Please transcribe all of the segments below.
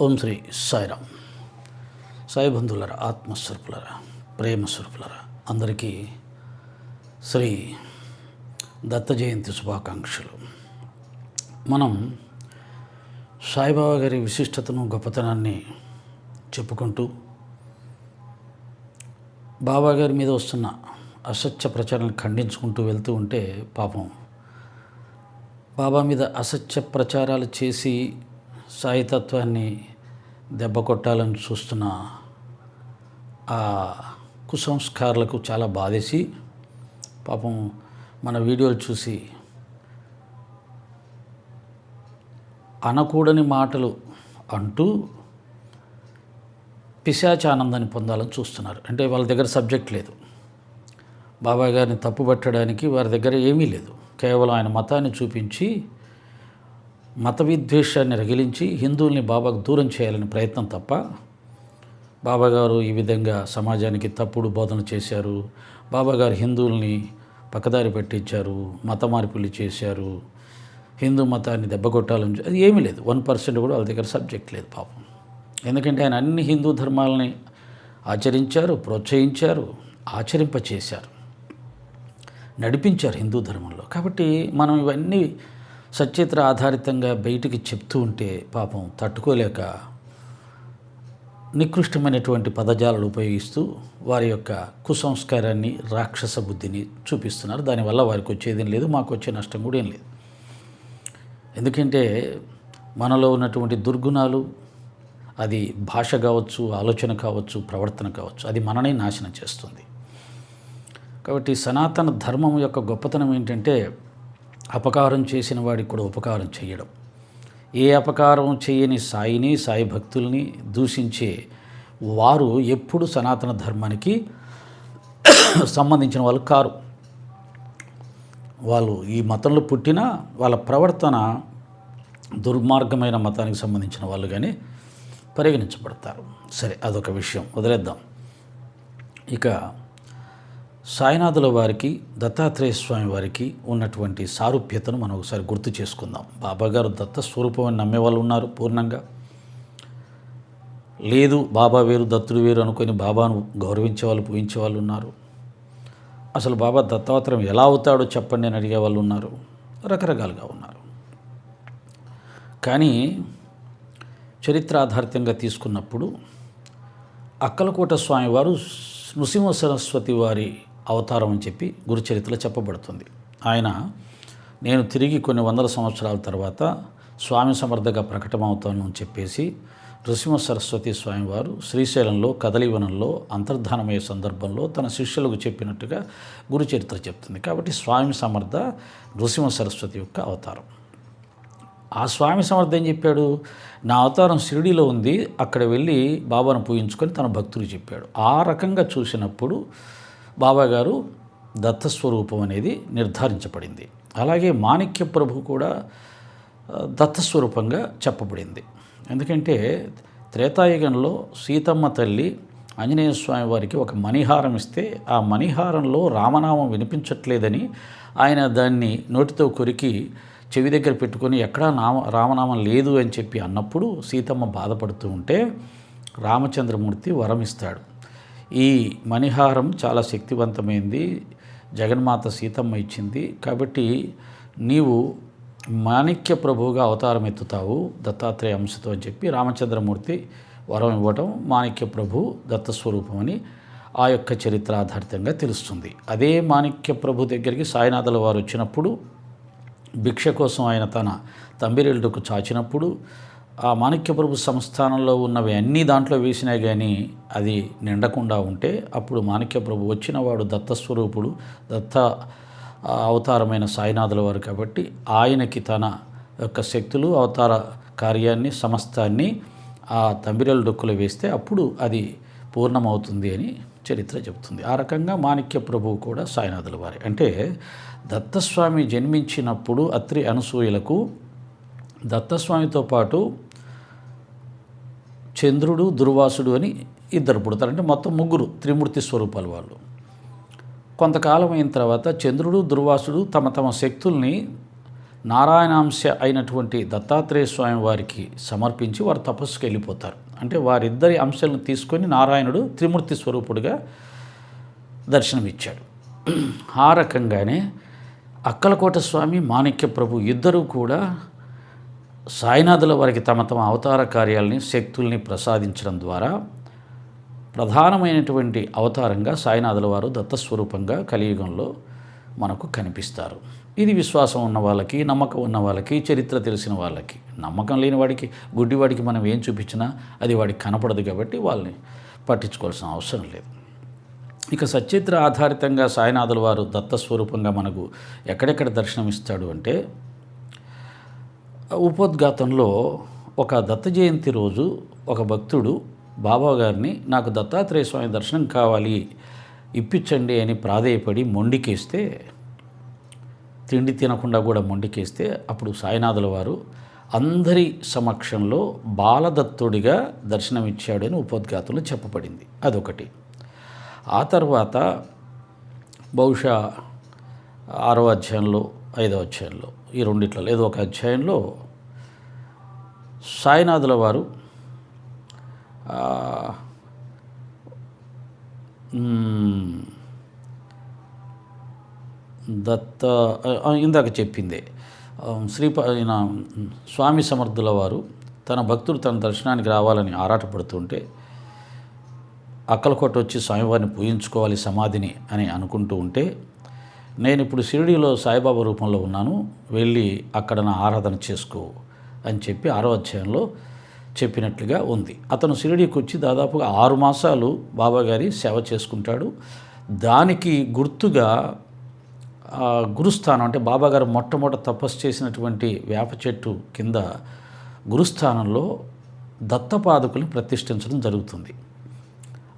ఓం శ్రీ సాయిరామ్. సాయి బంధువులరా ఆత్మస్వరూపులరా ప్రేమస్వరూపులరా అందరికీ శ్రీ దత్త జయంతి శుభాకాంక్షలు. మనం సాయిబాబా గారి విశిష్టతను గొప్పతనాన్ని చెప్పుకుంటూ బాబా గారి మీద వస్తున్న అసత్య ప్రచారాన్ని ఖండించుకుంటూ వెళ్తూ ఉంటే పాపం బాబా మీద అసత్య ప్రచారాలు చేసి సాయితత్వాన్ని దెబ్బ కొట్టాలని చూస్తున్న ఆ కుసంస్కారాలకు చాలా బాధేసి పాపం మన వీడియోలు చూసి అనకూడని మాటలు అంటూ పిశాచానందాన్ని పొందాలని చూస్తున్నారు. అంటే వాళ్ళ దగ్గర సబ్జెక్ట్ లేదు. బాబాయ్ గారిని తప్పుపట్టడానికి వారి దగ్గర ఏమీ లేదు. కేవలం ఆయన మతాన్ని చూపించి మత విద్వేషాన్ని రగిలించి హిందువుల్ని బాబాకు దూరం చేయాలని ప్రయత్నం తప్ప బాబా గారు ఈ విధంగా సమాజానికి తప్పుడు బోధన చేశారు. బాబాగారు హిందువుల్ని పక్కదారి పెట్టించారు మత మార్పులు చేశారు. హిందూ మతాన్ని దెబ్బకొట్టాలని అది ఏమీ లేదు. వన్ పర్సెంట్ కూడా వాళ్ళ దగ్గర సబ్జెక్ట్ లేదు పాపం. ఎందుకంటే ఆయన అన్ని హిందూ ధర్మాలని ఆచరించారు ప్రోత్సహించారు ఆచరింపచేశారు. నడిపించారు హిందూ ధర్మంలో. కాబట్టి మనం ఇవన్నీ సచిత్ర ఆధారితంగా బయటికి చెప్తూ ఉంటే పాపం తట్టుకోలేక నికృష్టమైనటువంటి పదజాలను ఉపయోగిస్తూ వారి యొక్క కుసంస్కారాన్ని రాక్షస బుద్ధిని చూపిస్తున్నారు. దానివల్ల వారికి వచ్చేదేం లేదు మాకు వచ్చే నష్టం కూడా ఏం లేదు. ఎందుకంటే మనలో ఉన్నటువంటి దుర్గుణాలు అది భాష కావచ్చు ఆలోచన కావచ్చు ప్రవర్తన కావచ్చు అది మననే నాశనం చేస్తుంది. కాబట్టి సనాతన ధర్మం యొక్క గొప్పతనం ఏంటంటే అపకారం చేసిన వాడికి కూడా ఉపకారం చేయడం ఏ అపకారం చేయని సాయిని సాయి భక్తుల్ని దూషించే వారు ఎప్పుడు సనాతన ధర్మానికి సంబంధించిన వాళ్ళు కారు. వాళ్ళు ఈ మతంలో పుట్టినా వాళ్ళ ప్రవర్తన దుర్మార్గమైన మతానికి సంబంధించిన వాళ్ళు కానీ పరిగణించబడతారు. సరే అదొక విషయం. వదిలేద్దాం. ఇక సాయినాథుల వారికి దత్తాత్రేయ స్వామి వారికి ఉన్నటువంటి సారూప్యతను మనం ఒకసారి గుర్తు చేసుకుందాం. బాబాగారు దత్త స్వరూపం అని నమ్మే వాళ్ళు ఉన్నారు పూర్ణంగా. లేదు బాబా వేరు దత్తుడు వేరు అనుకొని బాబాను గౌరవించే వాళ్ళు పూజించే వాళ్ళు ఉన్నారు. అసలు బాబా దత్తావతారం ఎలా అవుతాడో చెప్పండి అని అడిగే వాళ్ళు ఉన్నారు. రకరకాలుగా ఉన్నారు. కానీ చరిత్ర ఆధారితంగా తీసుకున్నప్పుడు అక్కలకోట స్వామివారు నృసింహ సరస్వతి వారి అవతారం అని చెప్పి గురుచరిత్రలో చెప్పబడుతుంది. ఆయన నేను తిరిగి కొన్ని వందల సంవత్సరాల తర్వాత స్వామి సమర్థగా ప్రకటమవుతాను అని చెప్పేసి నృసింహ సరస్వతి స్వామివారు శ్రీశైలంలో కదలివనంలో అంతర్ధానమయ్యే సందర్భంలో తన శిష్యులకు చెప్పినట్టుగా గురుచరిత్ర చెప్తుంది. కాబట్టి స్వామి సమర్థ నృసింహ సరస్వతి యొక్క అవతారం. ఆ స్వామి సమర్థ ఏం చెప్పాడు? నా అవతారం షిరిడిలో ఉంది అక్కడ వెళ్ళి బాబాను పూజించుకొని తన భక్తులు చెప్పాడు. ఆ రకంగా చూసినప్పుడు బాబా గారు దత్తస్వరూపం అనేది నిర్ధారించబడింది. అలాగే మాణిక్య ప్రభు కూడా దత్తస్వరూపంగా చెప్పబడింది. ఎందుకంటే త్రేతాయుగంలో సీతమ్మ తల్లి ఆంజనేయ స్వామి వారికి ఒక మణిహారం ఇస్తే ఆ మణిహారంలో రామనామం వినిపించట్లేదని ఆయన దాన్ని నోటితో కొరికి చెవి దగ్గర పెట్టుకొని ఎక్కడా నామ రామనామం లేదు అని చెప్పి అన్నప్పుడు సీతమ్మ బాధపడుతూ ఉంటే రామచంద్రమూర్తి వరం ఇస్తాడు ఈ మణిహారం చాలా శక్తివంతమైంది. జగన్మాత సీతమ్మ ఇచ్చింది. కాబట్టి నీవు మాణిక్య ప్రభువుగా అవతారం ఎత్తుతావు దత్తాత్రేయ అంశతో అని చెప్పి రామచంద్రమూర్తి వరం ఇవ్వటం మాణిక్య ప్రభు దత్తస్వరూపం అని ఆ యొక్క చరిత్ర ఆధారితంగా తెలుస్తుంది. అదే మాణిక్య ప్రభు దగ్గరికి సాయినాథుల వారు వచ్చినప్పుడు భిక్ష కోసం ఆయన తన తంబిరెల్డుకు చాచినప్పుడు ఆ మాణిక్యప్రభు సంస్థానంలో ఉన్నవి అన్నీ దాంట్లో వేసినా కానీ అది నిండకుండా ఉంటే అప్పుడు మాణిక్యప్రభు వచ్చినవాడు దత్తస్వరూపుడు దత్త అవతారమైన సాయినాథుల వారు కాబట్టి ఆయనకి తన యొక్క శక్తులు అవతార కార్యాన్ని సమస్తాన్ని ఆ తంబిరెల డొక్కులు వేస్తే అప్పుడు అది పూర్ణమవుతుంది అని చరిత్ర చెబుతుంది ఆ రకంగా మాణిక్య ప్రభువు కూడా సాయినాథుల వారి. అంటే దత్తస్వామి జన్మించినప్పుడు అత్రి అనసూయలకు దత్తస్వామితో పాటు చంద్రుడు దుర్వాసుడు అని ఇద్దరు పుడతారు. అంటే మొత్తం ముగ్గురు త్రిమూర్తి స్వరూపాలు వాళ్ళు. కొంతకాలం అయిన తర్వాత చంద్రుడు దుర్వాసుడు తమ తమ శక్తుల్ని నారాయణాంశ అయినటువంటి దత్తాత్రేయ స్వామి వారికి సమర్పించి వారు తపస్సుకి వెళ్ళిపోతారు. అంటే వారిద్దరి అంశాలను తీసుకొని నారాయణుడు త్రిమూర్తి స్వరూపుడుగా దర్శనమిచ్చాడు. ఆ రకంగానే అక్కలకోట స్వామి మాణిక్య ప్రభు ఇద్దరూ కూడా సాయినాథుల వారికి తమ తమ అవతార కార్యాలని శక్తుల్ని ప్రసాదించడం ద్వారా ప్రధానమైనటువంటి అవతారంగా సాయినాథుల వారు దత్తస్వరూపంగా కలియుగంలో మనకు కనిపిస్తారు. ఇది విశ్వాసం ఉన్న వాళ్ళకి నమ్మకం ఉన్న వాళ్ళకి చరిత్ర తెలిసిన వాళ్ళకి నమ్మకం లేని వాడికి గుడ్డివాడికి మనం ఏం చూపించినా అది వాడికి కనపడదు కాబట్టి వాళ్ళని పట్టించుకోవాల్సిన అవసరం లేదు. ఇక సచిత్ర ఆధారితంగా సాయినాథుల వారు దత్తస్వరూపంగా మనకు ఎక్కడెక్కడ దర్శనమిస్తాడు అంటే ఉపోద్ఘాతంలో ఒక దత్త జయంతి రోజు ఒక భక్తుడు బాబా గారిని నాకు దత్తాత్రేయ స్వామి దర్శనం కావాలి ఇప్పించండి అని ప్రాధేయపడి మొండికేస్తే తిండి తినకుండా కూడా మొండికేస్తే అప్పుడు సాయినాథుల వారు అందరి సమక్షంలో బాలదత్తుడిగా దర్శనమిచ్చాడని ఉపోద్ఘాతంలో చెప్పబడింది. అదొకటి. ఆ తర్వాత బహుశా ఆరో అధ్యాయంలో ఐదో అధ్యాయంలో ఈ రెండిట్లో ఏదో ఒక అధ్యాయంలో సాయినాథుల వారు దత్త ఇందాక చెప్పిందే శ్రీ శ్రీప స్వామి సమర్థుల వారు తన భక్తుడు తన దర్శనానికి రావాలని ఆరాటపడుతుంటే అక్కలకోట వచ్చి స్వామివారిని పూజించుకోవాలి సమాధిని అని అనుకుంటూ ఉంటే నేను ఇప్పుడు షిరిడీలో సాయిబాబా రూపంలో ఉన్నాను. వెళ్ళి అక్కడ నా ఆరాధన చేసుకో అని చెప్పి ఆరో అధ్యాయంలో చెప్పినట్లుగా ఉంది. అతను షిరిడీకి వచ్చి దాదాపుగా ఆరు మాసాలు బాబాగారి సేవ చేసుకుంటాడు. దానికి గుర్తుగా గురుస్థానం అంటే బాబాగారు మొట్టమొదట తపస్సు చేసినటువంటి వేప చెట్టు కింద గురుస్థానంలో దత్తపాదకుని ప్రతిష్ఠించడం జరుగుతుంది.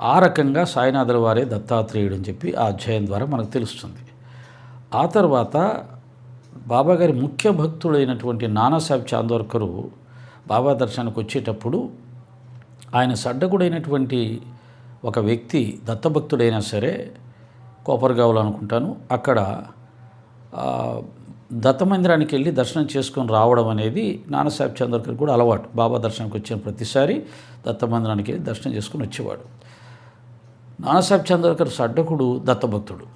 ఆ రకంగా సాయినాథుల వారే దత్తాత్రేయుడు అని చెప్పి ఆ అధ్యాయం ద్వారా మనకు తెలుస్తుంది. ఆ తర్వాత బాబాగారి ముఖ్య భక్తుడైనటువంటి నానాసాహెబ్ చాందోర్కరు బాబా దర్శనానికి వచ్చేటప్పుడు ఆయన సడ్డకుడైనటువంటి ఒక వ్యక్తి దత్తభక్తుడైనా సరే కోపర్గావులు అనుకుంటాను అక్కడ దత్తమందిరానికి దత్త మందిరానికి వెళ్ళి దర్శనం చేసుకొని రావడం అనేది నానాసాహెబ్ చంద్రకర్ కూడా అలవాటు. బాబా దర్శనానికి వచ్చిన ప్రతిసారి దత్త మందిరానికి వెళ్ళి దర్శనం చేసుకుని వచ్చేవాడు. నానాసాహెబ్ చంద్రకర్ సడ్డకుడు దత్తభక్తుడు.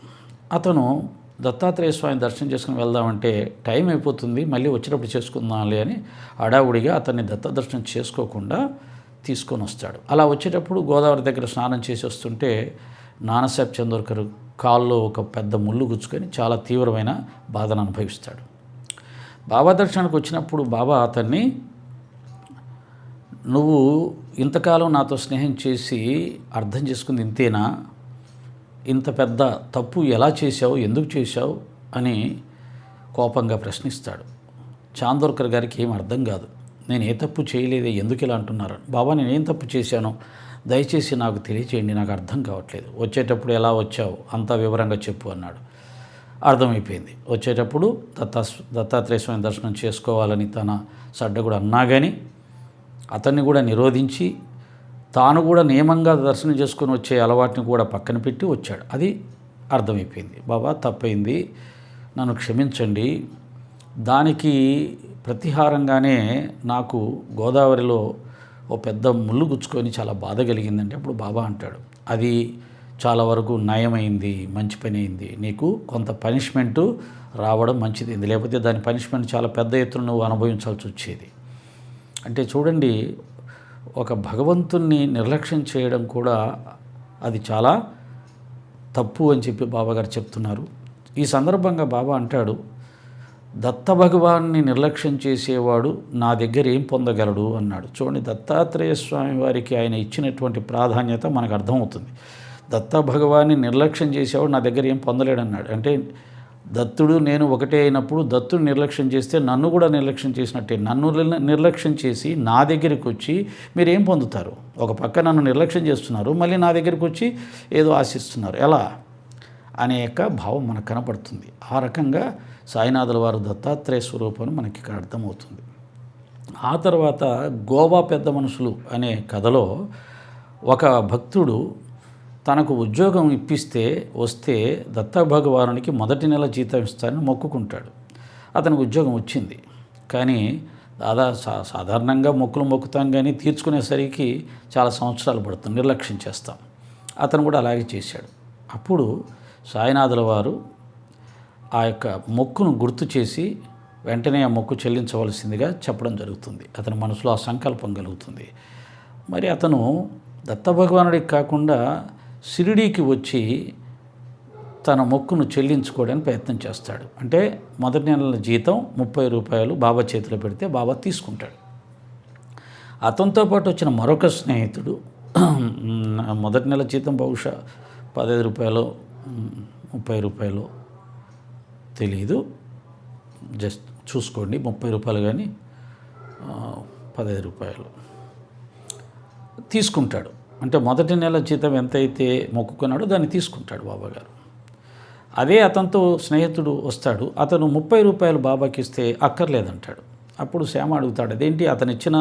అతను దత్తాత్రేయ స్వామి దర్శనం చేసుకుని వెళ్దామంటే టైం అయిపోతుంది మళ్ళీ వచ్చేటప్పుడు చేసుకుందాంలే అని అడావుడిగా అతన్ని దత్త దర్శనం చేసుకోకుండా తీసుకొని వస్తాడు. అలా వచ్చేటప్పుడు గోదావరి దగ్గర స్నానం చేసి వస్తుంటే నానాసాహెబ్ చందోర్కర్ కాల్లో ఒక పెద్ద ముళ్ళు గుచ్చుకొని చాలా తీవ్రమైన బాధను అనుభవిస్తాడు. బాబా దర్శనానికి వచ్చినప్పుడు బాబా అతన్ని నువ్వు ఇంతకాలం నాతో స్నేహం చేసి అర్థం చేసుకుంది ఇంతేనా? ఇంత పెద్ద తప్పు ఎలా చేశావు ఎందుకు చేశావు అని కోపంగా ప్రశ్నిస్తాడు. చాందోర్కర్ గారికి ఏం అర్థం కాదు. నేను ఏ తప్పు చేయలేదే ఎందుకు ఇలా అంటున్నారు? బాబా నేను ఏం తప్పు చేశాను దయచేసి నాకు తెలియచేయండి నాకు అర్థం కావట్లేదు. వచ్చేటప్పుడు ఎలా వచ్చావు? అంతా వివరంగా చెప్పు అన్నాడు. అర్థమైపోయింది. వచ్చేటప్పుడు దత్తా దత్తాత్రేయ స్వామి దర్శనం చేసుకోవాలని తన సడ్డ కూడా అన్నా కానీ అతన్ని కూడా నిరోధించి తాను కూడా నియమంగా దర్శనం చేసుకుని వచ్చే అలవాటుని కూడా పక్కన పెట్టి వచ్చాడు. అది అర్థమైపోయింది. బాబా తప్పైంది. నన్ను క్షమించండి. దానికి ప్రతిహారంగానే నాకు గోదావరిలో ఓ పెద్ద ముళ్ళు గుచ్చుకొని చాలా బాధ కలిగిందంటే అప్పుడు బాబా అంటాడు అది చాలా వరకు నయమైంది మంచి పని అయింది. నీకు కొంత పనిష్మెంటు రావడం మంచిది. లేకపోతే దాని పనిష్మెంట్ చాలా పెద్ద ఎత్తున నువ్వు అనుభవించాల్సి వచ్చేది. అంటే చూడండి ఒక భగవంతుణ్ణి నిర్లక్ష్యం చేయడం కూడా అది చాలా తప్పు అని చెప్పి బాబాగారు చెప్తున్నారు. ఈ సందర్భంగా బాబా అంటాడు దత్త భగవాన్ని నిర్లక్ష్యం చేసేవాడు నా దగ్గర ఏం పొందగలడు? అన్నాడు. చూడండి దత్తాత్రేయ స్వామి వారికి ఆయన ఇచ్చినటువంటి ప్రాధాన్యత మనకు అర్థమవుతుంది. దత్త భగవాన్ని నిర్లక్ష్యం చేసేవాడు నా దగ్గర ఏం పొందలేడన్నాడు. అంటే దత్తుడు నేను ఒకటే అయినప్పుడు దత్తుడు నిర్లక్ష్యం చేస్తే నన్ను కూడా నిర్లక్ష్యం చేసినట్టే. నన్ను నిర్లక్ష్యం చేసి నా దగ్గరికి వచ్చి మీరు ఏం పొందుతారు? ఒక పక్క నన్ను నిర్లక్ష్యం చేస్తున్నారు మళ్ళీ నా దగ్గరికి వచ్చి ఏదో ఆశిస్తున్నారు. ఎలా? అనే యొక్క భావం మనకు కనపడుతుంది. ఆ రకంగా సాయినాథుల వారు దత్తాత్రేయ స్వరూపం మనకి ఇక్కడ అర్థమవుతుంది. ఆ తర్వాత గోవా పెద్ద మనుషులు అనే కథలో ఒక భక్తుడు తనకు ఉద్యోగం ఇప్పిస్తే వస్తే దత్త భగవానునికి మొదటి నెల జీతం ఇస్తానని మొక్కుకుంటాడు. అతనికి ఉద్యోగం వచ్చింది. కానీ దాదా సా సాధారణంగా మొక్కులు మొక్కుతాం కానీ తీర్చుకునేసరికి చాలా సంవత్సరాలు పడుతుంది. నిర్లక్ష్యం చేస్తాం. అతను కూడా అలాగే చేశాడు. అప్పుడు సాయినాథుల వారు ఆ యొక్క మొక్కును గుర్తు చేసి వెంటనే ఆ మొక్కు చెల్లించవలసిందిగా చెప్పడం జరుగుతుంది. అతని మనసులో ఆ సంకల్పం కలుగుతుంది. మరి అతను దత్తభగవానుడికి కాకుండా షిరిడీకి వచ్చి తన మొక్కును చెల్లించుకోవడానికి ప్రయత్నం చేస్తాడు. అంటే మొదటి నెలల జీతం ముప్పై రూపాయలు బాబా చేతిలో పెడితే బాబా తీసుకుంటాడు. అతనితో పాటు వచ్చిన మరొక స్నేహితుడు మొదటి నెల జీతం బహుశా పదహైదు రూపాయలు ముప్పై రూపాయలు తెలియదు జస్ట్ చూసుకోండి ముప్పై రూపాయలు కానీ పదహైదు రూపాయలు తీసుకుంటాడు. అంటే మొదటి నెల జీతం ఎంతైతే మొక్కుకున్నాడో దాన్ని తీసుకుంటాడు బాబాగారు. అదే అతనితో స్నేహితుడు వస్తాడు అతను ముప్పై రూపాయలు బాబాకి ఇస్తే అక్కర్లేదంటాడు. అప్పుడు శ్యామ అడుగుతాడు అదేంటి అతను ఇచ్చిన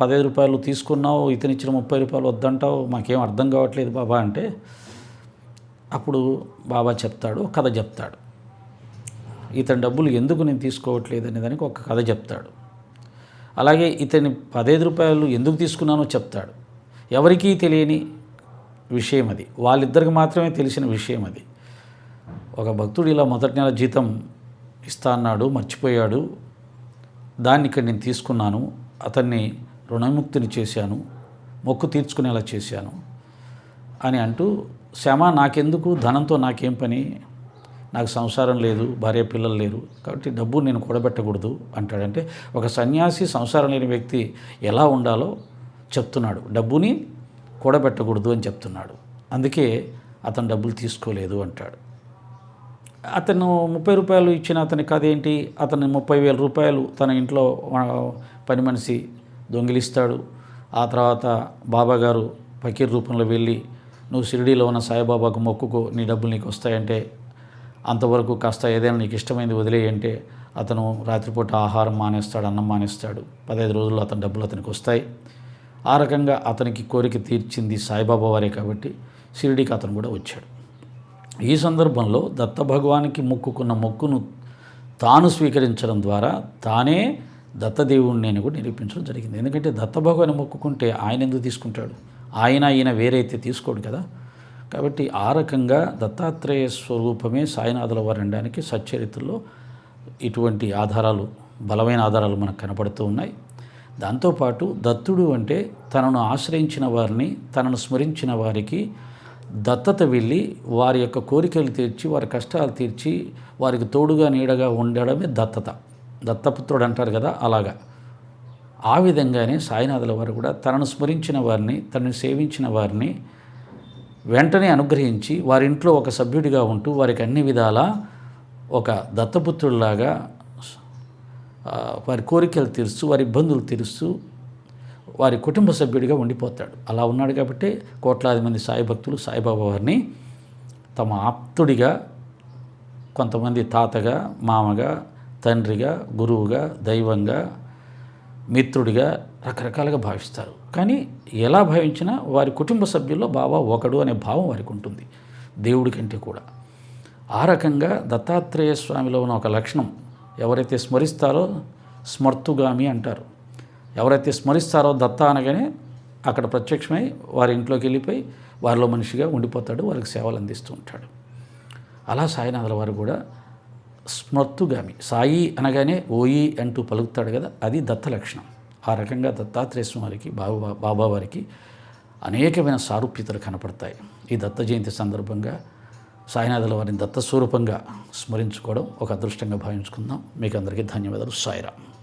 పదహైదు రూపాయలు తీసుకున్నావు ఇతను ఇచ్చిన ముప్పై రూపాయలు వద్దంటావు మాకేం అర్థం కావట్లేదు బాబా అంటే అప్పుడు బాబా చెప్తాడు ఒక కథ చెప్తాడు. ఇతని డబ్బులు ఎందుకు నేను తీసుకోవట్లేదు అనే దానికి ఒక కథ చెప్తాడు. అలాగే ఇతని పదహైదు రూపాయలు ఎందుకు తీసుకున్నానో చెప్తాడు. ఎవరికీ తెలియని విషయం అది. వాళ్ళిద్దరికి మాత్రమే తెలిసిన విషయం అది. ఒక భక్తుడు ఇలా మొదటి నెల జీతం ఇస్తా అన్నాడు మర్చిపోయాడు. దాన్ని ఇక్కడ నేను తీసుకున్నాను అతన్ని రుణముక్తిని చేశాను మొక్కు తీర్చుకునేలా చేశాను అని అంటూ శ్రమ నాకెందుకు? ధనంతో నాకేం పని? నాకు సంసారం లేదు భార్య పిల్లలు లేరు కాబట్టి డబ్బు నేను కూడబెట్టకూడదు అంటాడంటే ఒక సన్యాసి సంసారం లేని వ్యక్తి ఎలా ఉండాలో చెప్తున్నాడు. డబ్బుని కూడబెట్టకూడదు అని చెప్తున్నాడు. అందుకే అతను డబ్బులు తీసుకోలేదు అంటాడు. అతను ముప్పై రూపాయలు ఇచ్చిన అతని కథ ఏంటి? అతను ముప్పై వేల రూపాయలు తన ఇంట్లో పని మనిషి దొంగిలిస్తాడు. ఆ తర్వాత బాబాగారు ఫకీర్ రూపంలో వెళ్ళి నువ్వు షిరిడీలో ఉన్న సాయిబాబాకు మొక్కుకో నీ డబ్బులు నీకు వస్తాయంటే అంతవరకు కాస్త ఏదైనా నీకు ఇష్టమైంది వదిలేయంటే అతను రాత్రిపూట ఆహారం మానేస్తాడు అన్నం మానేస్తాడు. పదహైదు రోజుల్లో అతని డబ్బులు అతనికి వస్తాయి. ఆ రకంగా అతనికి కోరిక తీర్చింది సాయిబాబా వారే కాబట్టి షిరిడీకి అతను కూడా వచ్చాడు. ఈ సందర్భంలో దత్త భగవానికి మొక్కుకున్న మొక్కును తాను స్వీకరించడం ద్వారా తానే దత్తదేవుణ్ణి అని కూడా నిరూపించడం జరిగింది. ఎందుకంటే దత్త భగవాన్ని మొక్కుకుంటే ఆయన ఎందుకు తీసుకుంటాడు? ఆయన ఈయన వేరైతే తీసుకోడు కదా. కాబట్టి ఆ రకంగా దత్తాత్రేయ స్వరూపమే సాయినాథుల వారు అనడానికి సచ్చరిత్రలో ఇటువంటి ఆధారాలు బలమైన ఆధారాలు మనకు కనపడుతూ ఉన్నాయి. దాంతోపాటు దత్తుడు అంటే తనను ఆశ్రయించిన వారిని తనను స్మరించిన వారికి దత్తత వెళ్ళి వారి యొక్క కోరికలు తీర్చి వారి కష్టాలు తీర్చి వారికి తోడుగా నీడగా ఉండడమే దత్తత. దత్తపుత్రుడు అంటారు కదా అలాగా. ఆ విధంగానే సాయినాథుల వారు కూడా తనను స్మరించిన వారిని తనను సేవించిన వారిని వెంటనే అనుగ్రహించి వారి ఇంట్లో ఒక సభ్యుడిగా ఉంటూ వారికి అన్ని విధాలా ఒక దత్తపుత్రుడిలాగా వారి కోరికలు తీరుస్తూ వారి ఇబ్బందులు తీరుస్తూ వారి కుటుంబ సభ్యుడిగా ఉండిపోతాడు. అలా ఉన్నాడు కాబట్టి కోట్లాది మంది సాయి భక్తులు సాయిబాబా వారిని తమ ఆప్తుడిగా కొంతమంది తాతగా మామగా తండ్రిగా గురువుగా దైవంగా మిత్రుడిగా రకరకాలుగా భావిస్తారు. కానీ ఎలా భావించినా వారి కుటుంబ సభ్యుల్లో బాబా ఒకడు అనే భావం వారికి ఉంటుంది. దేవుడి కంటే కూడా. ఆ రకంగా దత్తాత్రేయ స్వామిలో ఉన్న ఒక లక్షణం ఎవరైతే స్మరిస్తారో స్మర్తుగామి అంటారు. ఎవరైతే స్మరిస్తారో దత్త అనగానే అక్కడ ప్రత్యక్షమై వారి ఇంట్లోకి వెళ్ళిపోయి వారిలో మనిషిగా ఉండిపోతాడు వారికి సేవలు అందిస్తూ ఉంటాడు. అలా సాయినాథుల వారు కూడా స్మర్తుగామి సాయి అనగానే ఓయి అంటూ పలుకుతాడు కదా అది దత్త లక్షణం. ఆ రకంగా దత్తాత్రేయ వారికి బాబా బాబా వారికి అనేకమైన సారూప్యతలు కనపడతాయి. ఈ దత్త జయంతి సందర్భంగా సాయినాథుల వారిని దత్త స్వరూపంగా స్మరించుకోవడం ఒక అదృష్టంగా భావించుకుందాం. మీకు అందరికీ ధన్యవాదాలు. సాయిరామ్.